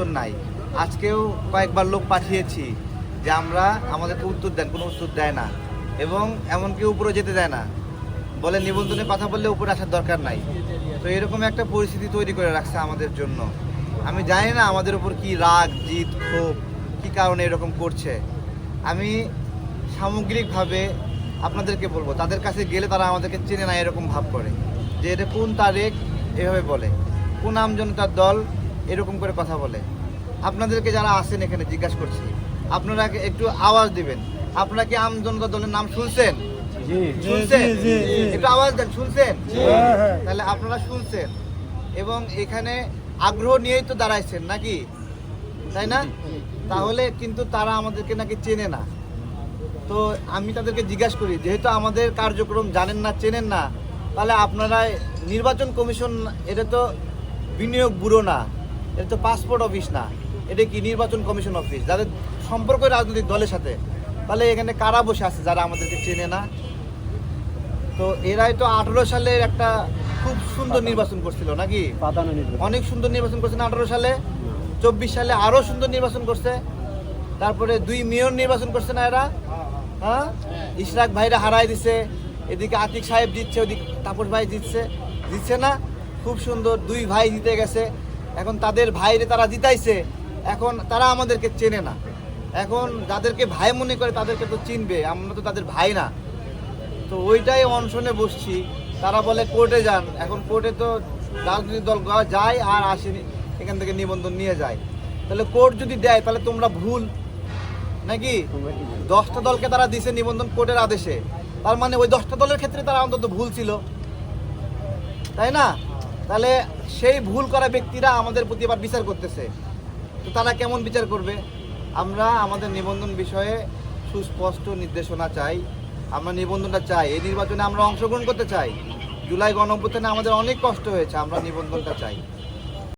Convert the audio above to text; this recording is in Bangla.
উত্তর নাই। আজকেও কয়েকবার লোক পাঠিয়েছি যে আমরা আমাদেরকে উত্তর দেন, কোনো উত্তর দেয় না। এবং এমনকি উপরে যেতে দেয় না। বলে নিবন্ধনে কথা বললে উপরে আসার দরকার নাই। তো এরকম একটা পরিস্থিতি তৈরি করে রাখছে আমাদের জন্য। আমি জানি না আমাদের উপর কি রাগ জিত ক্ষোভ, কি কারণে এরকম করছে। আমি সামগ্রিকভাবে আপনাদেরকে বলব, তাদের কাছে গেলে তারা আমাদেরকে চেনে না এরকম ভাব করে। যে এটা কোন তারেক এভাবে বলে। কোন আমজনতার দল এরকম করে কথা বলে। আপনাদেরকে যারা আসেন এখানে জিজ্ঞাসা করছি আপনারা একটু আওয়াজ দিবেন। আপনারা কি আমজনতা দলের নাম শুনছেন? শুনছেন? একটু আওয়াজ দেন শুনছেন? তাহলে আপনারা শুনছেন। এবং এখানে আগ্রহ নিয়েই তো দাঁড়াইছেন নাকি? তাই না? তাহলে কিন্তু তারা আমাদেরকে নাকি চেনে না। তো আমি তাদেরকে জিজ্ঞাসা করি যেহেতু আমাদের কার্যক্রম জানেন না চেনেন না তাহলে আপনারা নির্বাচন কমিশন এটা তো বিনিয়োগ ব্যুরো না। এটা তো পাসপোর্ট অফিস না। এটা কি নির্বাচন কমিশন অফিস যাদের সম্পর্ক রাজনৈতিক দলের সাথে। তাহলে এখানে কারা বসে আছে যারা আমাদেরকে চেনে না? তো এরাই তো আঠারো সালের একটা খুব সুন্দর নির্বাচন করছিল নাকি? অনেক সুন্দর নির্বাচন করছে না আঠারো সালে? চব্বিশ সালে আরও সুন্দর নির্বাচন করছে। তারপরে দুই মেয়র নির্বাচন করছে না এরা? হ্যাঁ? ইশরাক ভাইরা হারাই দিছে। এদিকে আতিক সাহেব জিতছে ওদিকে তাপস ভাই জিতছে। জিতছে না? খুব সুন্দর দুই ভাই জিতে গেছে। এখন তাদের ভাইরে তারা জিতাইছে, এখন তারা আমাদেরকে চেনে না। এখন যাদেরকে ভাই মনে করে তাদেরকে তো চিনবে, আমরা তো তাদের ভাই না। তো ওইটাই অনশনে বসছি। তারা বলে কোর্টে যান। এখন কোর্টে তো রাজনৈতিক দল যায় আর আসেনি, এখান থেকে নিবন্ধন নিয়ে যায়। তাহলে কোর্ট যদি দেয়, তাহলে তোমরা ভুল। নাকি? দশটা দলকে তারা দিছে নিবন্ধন কোর্টের আদেশে। তার মানে ওই দশটা দলের ক্ষেত্রে তারা অন্তত ভুল ছিল। তাই না? তাহলে সেই ভুল করা ব্যক্তিরা আমাদের প্রতি আবার বিচার করতেছে। তো তারা কেমন বিচার করবে? আমরা আমাদের নিবন্ধন বিষয়ে সুস্পষ্ট নির্দেশনা চাই। আমরা নিবন্ধনটা চাই। এই নির্বাচনে আমরা অংশগ্রহণ করতে চাই। জুলাই গণঅভ্যুত্থানে আমাদের অনেক কষ্ট হয়েছে, আমরা নিবন্ধনটা চাই।